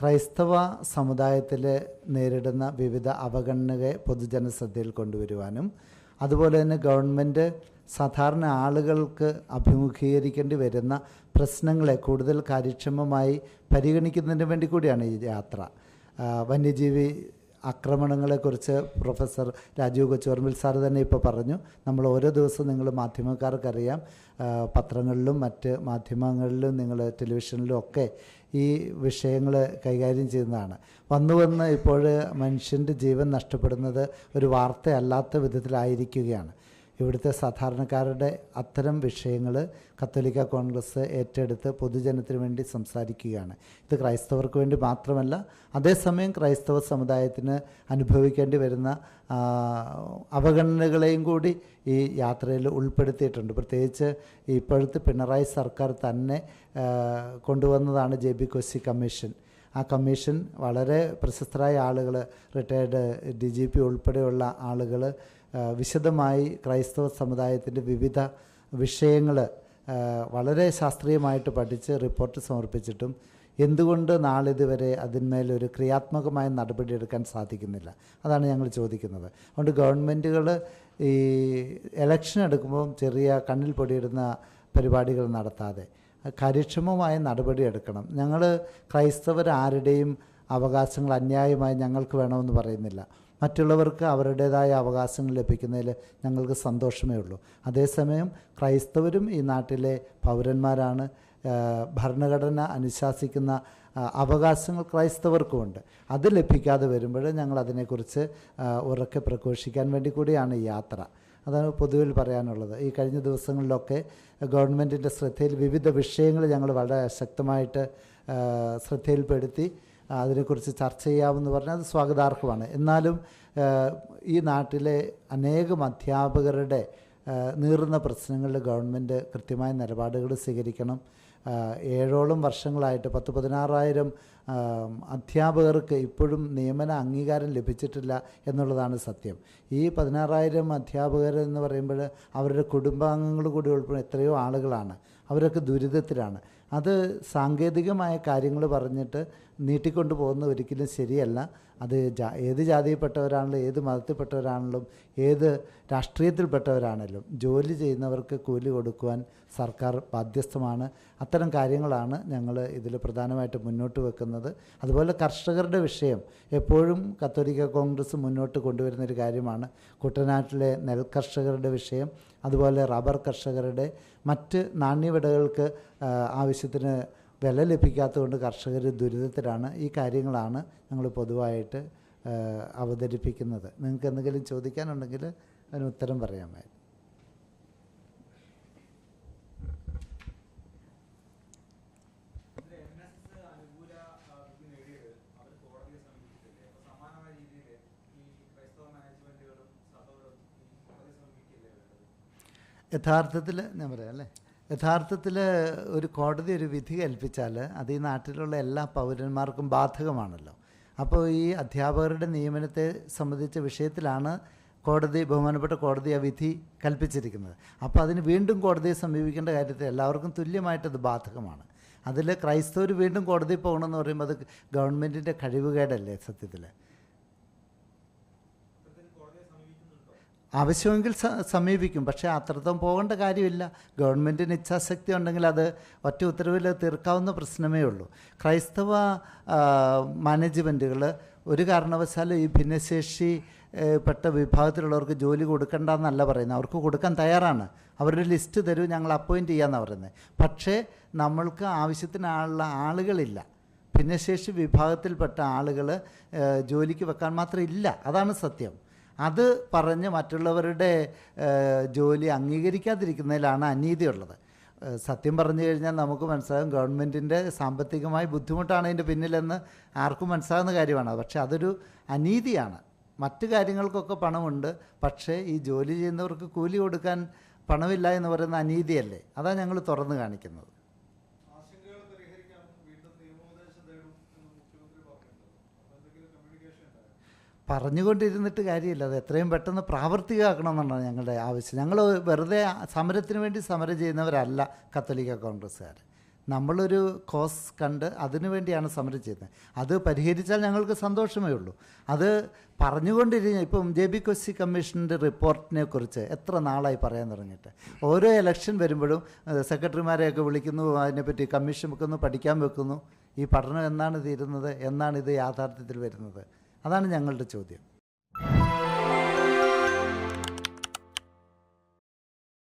ക്രൈസ്തവ സമുദായത്തിൽ നേരിടുന്ന വിവിധ അവഗണനകളെ പൊതുജനശ്രദ്ധയിൽ കൊണ്ടുവരുവാനും അതുപോലെ തന്നെ ഗവൺമെന്റ് സാധാരണ ആളുകൾക്ക് അഭിമുഖീകരിക്കേണ്ടി വരുന്ന പ്രശ്നങ്ങളെ കൂടുതൽ കാര്യക്ഷമമായി പരിഗണിക്കുന്നതിന് വേണ്ടി കൂടിയാണ് ഈ യാത്ര. വന്യജീവി ആക്രമണങ്ങളെക്കുറിച്ച് പ്രൊഫസർ രാജീവ് കൊച്ചുവർമിൽ സാർ തന്നെ ഇപ്പോൾ പറഞ്ഞു. നമ്മൾ ഓരോ ദിവസവും നിങ്ങൾ മാധ്യമക്കാർക്കറിയാം. പത്രങ്ങളിലും മറ്റ് മാധ്യമങ്ങളിലും നിങ്ങൾ ടെലിവിഷനിലും ഒക്കെ ഈ വിഷയങ്ങൾ കൈകാര്യം ചെയ്യുന്നതാണ്. വന്നു വന്ന് ഇപ്പോൾ മനുഷ്യന്റെ ജീവൻ നഷ്ടപ്പെടുന്നത് ഒരു വാർത്തയല്ലാത്ത വിധത്തിലായിരിക്കുകയാണ്. ഇവിടുത്തെ സാധാരണക്കാരുടെ അത്തരം വിഷയങ്ങൾ കത്തോലിക്ക കോൺഗ്രസ് ഏറ്റെടുത്ത് പൊതുജനത്തിന് വേണ്ടി സംസാരിക്കുകയാണ്. ഇത് ക്രൈസ്തവർക്ക് വേണ്ടി മാത്രമല്ല അതേസമയം ക്രൈസ്തവ സമുദായത്തിന് അനുഭവിക്കേണ്ടി വരുന്ന അവഗണനകളെയും കൂടി ഈ യാത്രയിൽ ഉൾപ്പെടുത്തിയിട്ടുണ്ട്. പ്രത്യേകിച്ച് ഇപ്പോഴത്തെ പിണറായി സർക്കാർ തന്നെ കൊണ്ടുവന്നതാണ് ജെ ബി കൊച്ചി കമ്മീഷൻ. ആ കമ്മീഷൻ വളരെ പ്രശസ്തരായ ആളുകൾ റിട്ടയർഡ് ഡി ജി പി ഉൾപ്പെടെയുള്ള ആളുകൾ വിശദമായി ക്രൈസ്തവ സമുദായത്തിന്റെ വിവിധ വിഷയങ്ങൾ വളരെ ശാസ്ത്രീയമായിട്ട് പഠിച്ച് റിപ്പോർട്ട് സമർപ്പിച്ചിട്ടും എന്തുകൊണ്ട് നാളിതുവരെ അതിന്മേലൊരു ക്രിയാത്മകമായ നടപടിയെടുക്കാൻ സാധിക്കുന്നില്ല? അതാണ് ഞങ്ങൾ ചോദിക്കുന്നത്. അതുകൊണ്ട് ഗവൺമെന്റുകൾ ഈ എലക്ഷൻ എടുക്കുമ്പോൾ ചെറിയ കണ്ണിൽ പൊടിയിടുന്ന പരിപാടികൾ നടത്താതെ കാര്യക്ഷമമായ നടപടിയെടുക്കണം ഞങ്ങൾ ക്രൈസ്തവർ ആരുടെയും അവകാശങ്ങൾ അന്യായമായി ഞങ്ങൾക്ക് വേണമെന്ന് പറയുന്നില്ല. മറ്റുള്ളവർക്ക് അവരുടേതായ അവകാശങ്ങൾ ലഭിക്കുന്നതിൽ ഞങ്ങൾക്ക് സന്തോഷമേ ഉള്ളൂ. അതേസമയം ക്രൈസ്തവരും ഈ നാട്ടിലെ പൗരന്മാരാണ്. ഭരണഘടന അനുശാസിക്കുന്ന അവകാശങ്ങൾ ക്രൈസ്തവർക്കുമുണ്ട് അത് ലഭിക്കാതെ വരുമ്പോൾ ഞങ്ങൾ അതിനെക്കുറിച്ച് ഉറക്കെ പ്രഘോഷിക്കാൻ വേണ്ടി കൂടിയാണ് ഈ യാത്ര. അതാണ് പൊതുവിൽ പറയാനുള്ളത്. ഈ കഴിഞ്ഞ ദിവസങ്ങളിലൊക്കെ ഗവൺമെന്റിന്റെ ശ്രദ്ധയിൽ വിവിധ വിഷയങ്ങൾ ഞങ്ങൾ വളരെ ശക്തമായിട്ട് ശ്രദ്ധയിൽപ്പെടുത്തി. അതിനെക്കുറിച്ച് ചർച്ച ചെയ്യാമെന്ന് പറഞ്ഞാൽ അത് സ്വാഗതാർഹമാണ്. എന്നാലും ഈ നാട്ടിലെ അനേകം അധ്യാപകരുടെ നീറുന്ന പ്രശ്നങ്ങളിൽ ഗവൺമെന്റ് കൃത്യമായ നിലപാടുകൾ സ്വീകരിക്കണം. ഏഴോളം വർഷങ്ങളായിട്ട് പത്ത് പതിനാറായിരം അധ്യാപകർക്ക് ഇപ്പോഴും നിയമന അംഗീകാരം ലഭിച്ചിട്ടില്ല എന്നുള്ളതാണ് സത്യം. ഈ പതിനാറായിരം അധ്യാപകർ എന്ന് പറയുമ്പോൾ അവരുടെ കുടുംബാംഗങ്ങൾ കൂടി ഉൾപ്പെടെ എത്രയോ ആളുകളാണ്. അവരൊക്കെ ദുരിതത്തിലാണ്. അത് സാങ്കേതികമായ കാര്യങ്ങൾ പറഞ്ഞിട്ട് നീട്ടിക്കൊണ്ടു പോകുന്നത് ഒരിക്കലും ശരിയല്ല. അത് ജാ ഏത് ജാതിയിൽപ്പെട്ടവരാണെങ്കിലും ഏത് മതത്തിൽപ്പെട്ടവരാണെങ്കിലും ഏത് രാഷ്ട്രീയത്തിൽപ്പെട്ടവരാണെങ്കിലും ജോലി ചെയ്യുന്നവർക്ക് കൂലി കൊടുക്കുവാൻ സർക്കാർ ബാധ്യസ്ഥമാണ്. അത്തരം കാര്യങ്ങളാണ് ഞങ്ങൾ ഇതിൽ പ്രധാനമായിട്ട് മുന്നോട്ട് വെക്കുന്നത്. അതുപോലെ കർഷകരുടെ വിഷയം എപ്പോഴും കത്തോലിക്ക കോൺഗ്രസ് മുന്നോട്ട് കൊണ്ടുവരുന്ന ഒരു കാര്യമാണ്. കുട്ടനാട്ടിലെ നെൽ കർഷകരുടെ വിഷയം അതുപോലെ റബ്ബർ കർഷകരുടെ മറ്റ് നാണ്യവിടകൾക്ക് ആവശ്യത്തിന് വില ലഭിക്കാത്തതുകൊണ്ട് കർഷകർ ദുരിതത്തിലാണ് ഈ കാര്യങ്ങളാണ് ഞങ്ങൾ പൊതുവായിട്ട് അവതരിപ്പിക്കുന്നത്. നിങ്ങൾക്ക് എന്തെങ്കിലും ചോദിക്കാനുണ്ടെങ്കിൽ അതിന് ഉത്തരം പറയാമായിരുന്നു. യഥാർത്ഥത്തിൽ ഞാൻ പറയാം അല്ലേ? യഥാർത്ഥത്തിൽ ഒരു കോടതി ഒരു വിധി കൽപ്പിച്ചാൽ അത് ഈ നാട്ടിലുള്ള എല്ലാ പൗരന്മാർക്കും ബാധകമാണല്ലോ. അപ്പോൾ ഈ അധ്യാപകരുടെ നിയമനത്തെ സംബന്ധിച്ച വിഷയത്തിലാണ് കോടതി ബഹുമാനപ്പെട്ട കോടതി ആ വിധി കൽപ്പിച്ചിരിക്കുന്നത്. അപ്പോൾ അതിന് വീണ്ടും കോടതിയെ സമീപിക്കേണ്ട കാര്യത്തിൽ എല്ലാവർക്കും തുല്യമായിട്ടത് ബാധകമാണ്. അതിൽ ക്രൈസ്തവർ വീണ്ടും കോടതിയിൽ പോകണമെന്ന് പറയുമ്പോൾ അത് ഗവൺമെന്റിന്റെ കഴിവുകേടല്ലേ സത്യത്തിൽ. ആവശ്യമെങ്കിൽ സമീപിക്കും. പക്ഷേ അത്രത്തോളം പോകേണ്ട കാര്യമില്ല. ഗവൺമെന്റിന് ഇച്ഛാശക്തി ഉണ്ടെങ്കിൽ അത് ഒറ്റ ഉത്തരവിൽ തീർക്കാവുന്ന പ്രശ്നമേ ഉള്ളൂ. ക്രൈസ്തവ മാനേജ്മെന്റുകൾ ഒരു കാരണവശാലും ഈ ഭിന്നശേഷി പെട്ട വിഭാഗത്തിലുള്ളവർക്ക് ജോലി കൊടുക്കണ്ടെന്നല്ല പറയുന്നത്. അവർക്ക് കൊടുക്കാൻ തയ്യാറാണ്. അവരുടെ ലിസ്റ്റ് തരൂ ഞങ്ങൾ അപ്പോയിന്റ് ചെയ്യാമെന്നാണ് പറയുന്നത്. പക്ഷേ നമ്മൾക്ക് ആവശ്യത്തിനുള്ള ആളുകളില്ല. ഭിന്നശേഷി വിഭാഗത്തിൽപ്പെട്ട ആളുകൾ ജോലിക്ക് വെക്കാൻ മാത്രം ഇല്ല. അതാണ് സത്യം. അത് പറഞ്ഞ് മറ്റുള്ളവരുടെ ജോലി അംഗീകരിക്കാതിരിക്കുന്നതിലാണ് അനീതിയുള്ളത്. സത്യം പറഞ്ഞു കഴിഞ്ഞാൽ നമുക്ക് മനസ്സിലാകും ഗവൺമെന്റിന്റെ സാമ്പത്തികമായി ബുദ്ധിമുട്ടാണ് അതിന്റെ പിന്നിലെന്ന് ആർക്കും മനസ്സിലാകുന്ന കാര്യമാണ്. പക്ഷേ അതൊരു അനീതിയാണ്. മറ്റു കാര്യങ്ങൾക്കൊക്കെ പണമുണ്ട്. പക്ഷേ ഈ ജോലി ചെയ്യുന്നവർക്ക് കൂലി കൊടുക്കാൻ പണമില്ല എന്ന് പറയുന്ന അനീതിയല്ലേ? അതാണ് ഞങ്ങൾ തുറന്നു കാണിക്കുന്നത്. പറഞ്ഞുകൊണ്ടിരുന്നിട്ട് കാര്യമില്ല. അത് എത്രയും പെട്ടെന്ന് പ്രാവർത്തികമാക്കണമെന്നാണ് ഞങ്ങളുടെ ആവശ്യം. ഞങ്ങൾ വെറുതെ സമരത്തിന് വേണ്ടി സമരം ചെയ്യുന്നവരല്ല കത്തോലിക്ക കോൺഗ്രസ്സുകാർ. നമ്മളൊരു കോസ് കണ്ട് അതിനു വേണ്ടിയാണ് സമരം ചെയ്യുന്നത്. അത് പരിഹരിച്ചാൽ ഞങ്ങൾക്ക് സന്തോഷമേ ഉള്ളൂ. അത് പറഞ്ഞുകൊണ്ടിരിക്കുന്ന ഇപ്പം ജെ ബി കൊച്ചി കമ്മീഷന്റെ റിപ്പോർട്ടിനെ കുറിച്ച് എത്ര നാളായി പറയാൻ തുടങ്ങിയിട്ട്. ഓരോ ഇലക്ഷൻ വരുമ്പോഴും സെക്രട്ടറിമാരെയൊക്കെ വിളിക്കുന്നു അതിനെപ്പറ്റി കമ്മീഷൻ വെക്കുന്നു പഠിക്കാൻ വെക്കുന്നു. ഈ പഠനം എന്നാണ് തീരുന്നത്? എന്നാണ് ഇത് യാഥാർത്ഥ്യത്തിൽ വരുന്നത്? അതാണ് ഞങ്ങളുടെ ചോദ്യം.